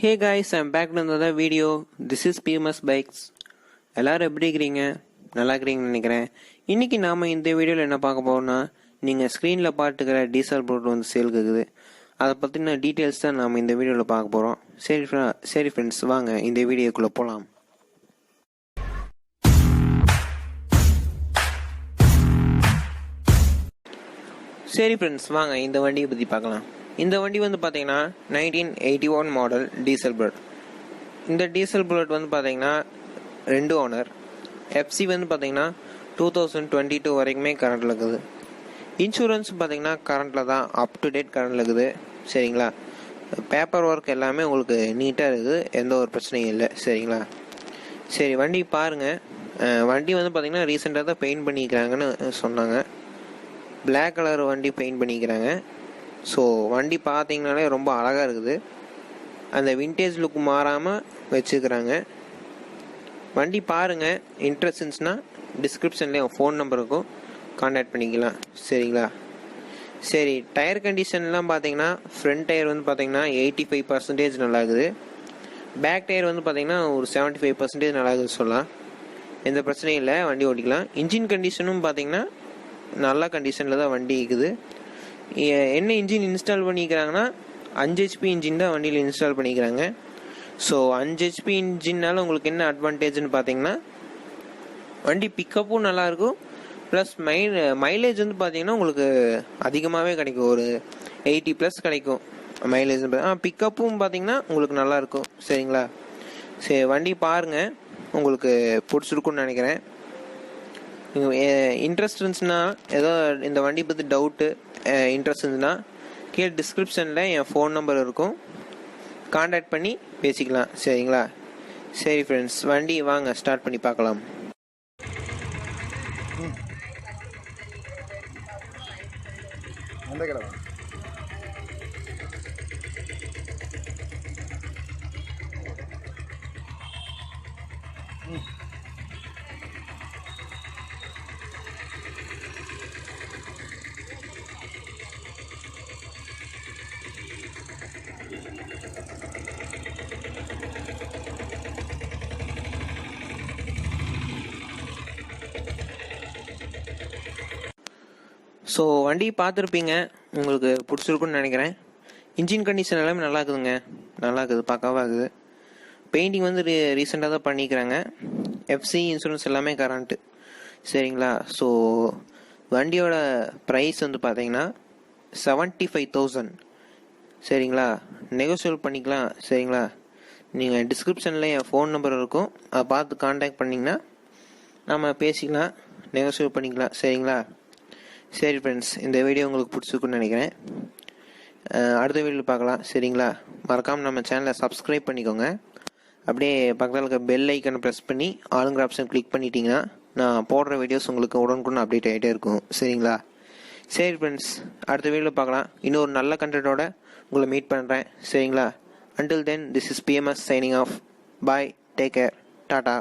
Hey guys I'm back another video this is PMS bikes எல்லோரும் எப்படி இருக்கிறீங்க? நல்லா இருக்கிறீங்கன்னு நினைக்கிறேன். இன்றைக்கி நாம் இந்த வீடியோவில் என்ன பார்க்க போகிறோம்னா நீங்கள் ஸ்க்ரீனில் பார்த்துக்கிற டீசல் போட்டு வந்து சேலுக்கு இருக்குது அதை பற்றின டீட்டெயில்ஸ் தான் நாம் இந்த வீடியோவில் பார்க்க போகிறோம் சரி சரி ஃப்ரெண்ட்ஸ் வாங்க இந்த வீடியோக்குள்ளே போகலாம் சரி ஃப்ரெண்ட்ஸ் வாங்க இந்த வண்டியை பற்றி பார்க்கலாம். இந்த வண்டி வந்து பார்த்தீங்கன்னா nineteen eighty one model diesel Bullet இந்த டீசல் புல்லட் வந்து பார்த்தீங்கன்னா ரெண்டு ஓனர் எஃப்சி வந்து பார்த்தீங்கன்னா டூ தௌசண்ட் டுவெண்ட்டி டூ வரைக்குமே கரண்ட்டில் இருக்குது. இன்சூரன்ஸ் பார்த்தீங்கன்னா கரண்ட்டில் தான் அப் டு டேட் கரண்ட்டில் இருக்குது. சரிங்களா? பேப்பர் ஒர்க் எல்லாமே உங்களுக்கு நீட்டாக இருக்குது. எந்த ஒரு பிரச்சனையும் இல்லை. சரிங்களா? சரி வண்டி பாருங்கள் வண்டி வந்து பார்த்தீங்கன்னா ரீசெண்டாக தான் பெயிண்ட் பண்ணிக்கிறாங்கன்னு சொன்னாங்க. பிளாக் கலர் வண்டி பெயிண்ட் பண்ணிக்கிறாங்க. ஸோ வண்டி பார்த்தீங்கனாலே ரொம்ப அழகாக இருக்குது. அந்த விண்டேஜ் லுக் மாறாமல் வச்சுக்கிறாங்க வண்டி பாருங்கள் இன்ட்ரெஸ்ட் இருந்துச்சுன்னா டிஸ்கிரிப்ஷன்லேயே ஃபோன் நம்பருக்கும் காண்டாக்ட் பண்ணிக்கலாம். சரிங்களா? சரி டயர் கண்டிஷன்லாம் பார்த்தீங்கன்னா ஃப்ரண்ட் டயர் வந்து பார்த்தீங்கன்னா எயிட்டி ஃபைவ் பர்சன்டேஜ் நல்லா இருக்குது. பேக் டயர் வந்து பார்த்தீங்கன்னா ஒரு செவன்ட்டி ஃபைவ் பர்சன்டேஜ் நல்லா சொல்லலாம். எந்த பிரச்சனையும் இல்லை. வண்டி ஓட்டிக்கலாம். இன்ஜின் கண்டிஷனும் பார்த்தீங்கன்னா நல்ல கண்டிஷனில் தான் வண்டி இருக்குது. என்ன இன்ஜின் இன்ஸ்டால் பண்ணிக்கிறாங்கன்னா அஞ்சு ஹெச்பி இன்ஜின் தான் வண்டியில் இன்ஸ்டால் பண்ணிக்கிறாங்க. ஸோ அஞ்சு ஹெச்பி இன்ஜின்னால உங்களுக்கு என்ன அட்வான்டேஜ்னு பார்த்தீங்கன்னா வண்டி பிக்கப்பும் நல்லாயிருக்கும். ப்ளஸ் மை மைலேஜ் வந்து பார்த்தீங்கன்னா உங்களுக்கு அதிகமாகவே கிடைக்கும். ஒரு எயிட்டி ப்ளஸ் கிடைக்கும். மைலேஜ் ஆ பிக்கப்பும் பார்த்தீங்கன்னா உங்களுக்கு நல்லாயிருக்கும். சரிங்களா? சரி வண்டி பாருங்கள் உங்களுக்கு பிடிச்சிருக்குன்னு நினைக்கிறேன். இன்ட்ரெஸ்ட் இருந்துச்சுன்னா ஏதோ இந்த வண்டி பற்றி டவுட்டு இன்ட்ரெஸ்ட் இருந்துன்னா கீழே டிஸ்கிரிப்ஷனில் என் ஃபோன் நம்பர் இருக்கும். காண்டாக்ட் பண்ணி பேசிக்கலாம். சரிங்களா? சரி ஃப்ரெண்ட்ஸ் வண்டி வாங்க ஸ்டார்ட் பண்ணி பார்க்கலாம். அந்த கடை ஸோ வண்டி பார்த்துருப்பீங்க. உங்களுக்கு பிடிச்சிருக்குன்னு நினைக்கிறேன். இன்ஜின் கண்டிஷன் எல்லாமே நல்லா இருக்குதுங்க நல்லா இருக்குது. பக்காவாக இருக்குது பெயிண்டிங் வந்து ரீ ரீசெண்டாக தான் பண்ணிக்கிறாங்க. எஃப்சி இன்சூரன்ஸ் எல்லாமே கரண்ட்டு சரிங்களா? ஸோ வண்டியோட ப்ரைஸ் வந்து பார்த்தீங்கன்னா செவன்ட்டி ஃபைவ் தௌசண்ட் சரிங்களா? நெகோசியல் பண்ணிக்கலாம். சரிங்களா? நீங்கள் டிஸ்கிரிப்ஷனில் என் ஃபோன் நம்பர் இருக்கும். அதை பார்த்து காண்டாக்ட் பண்ணிங்கன்னா நம்ம பேசிக்கலாம். நெகோசியேட் பண்ணிக்கலாம். சரிங்களா? சரி ஃப்ரெண்ட்ஸ் இந்த வீடியோ உங்களுக்கு பிடிச்சிருக்குன்னு நினைக்கிறேன். அடுத்த வீடியோவில் பார்க்கலாம். சரிங்களா? மறக்காமல் நம்ம சேனலை சப்ஸ்கிரைப் பண்ணிக்கோங்க. அப்படியே பக்கத்தில் இருக்க பெல் ஐக்கனை ப்ரெஸ் பண்ணி ஆளுங்கிற ஆப்ஷன் கிளிக் பண்ணிட்டீங்கன்னா நான் போடுற வீடியோஸ் உங்களுக்கு உடனுக்குடன் அப்டேட் ஆகிட்டே இருக்கும். சரிங்களா? சரி ஃப்ரெண்ட்ஸ் அடுத்த வீடியோவில் பார்க்கலாம். இன்னொரு நல்ல கண்டென்ட்டோட உங்களை மீட் பண்ணுறேன் சரிங்களா? Until then this is PMS signing off bye take care Tata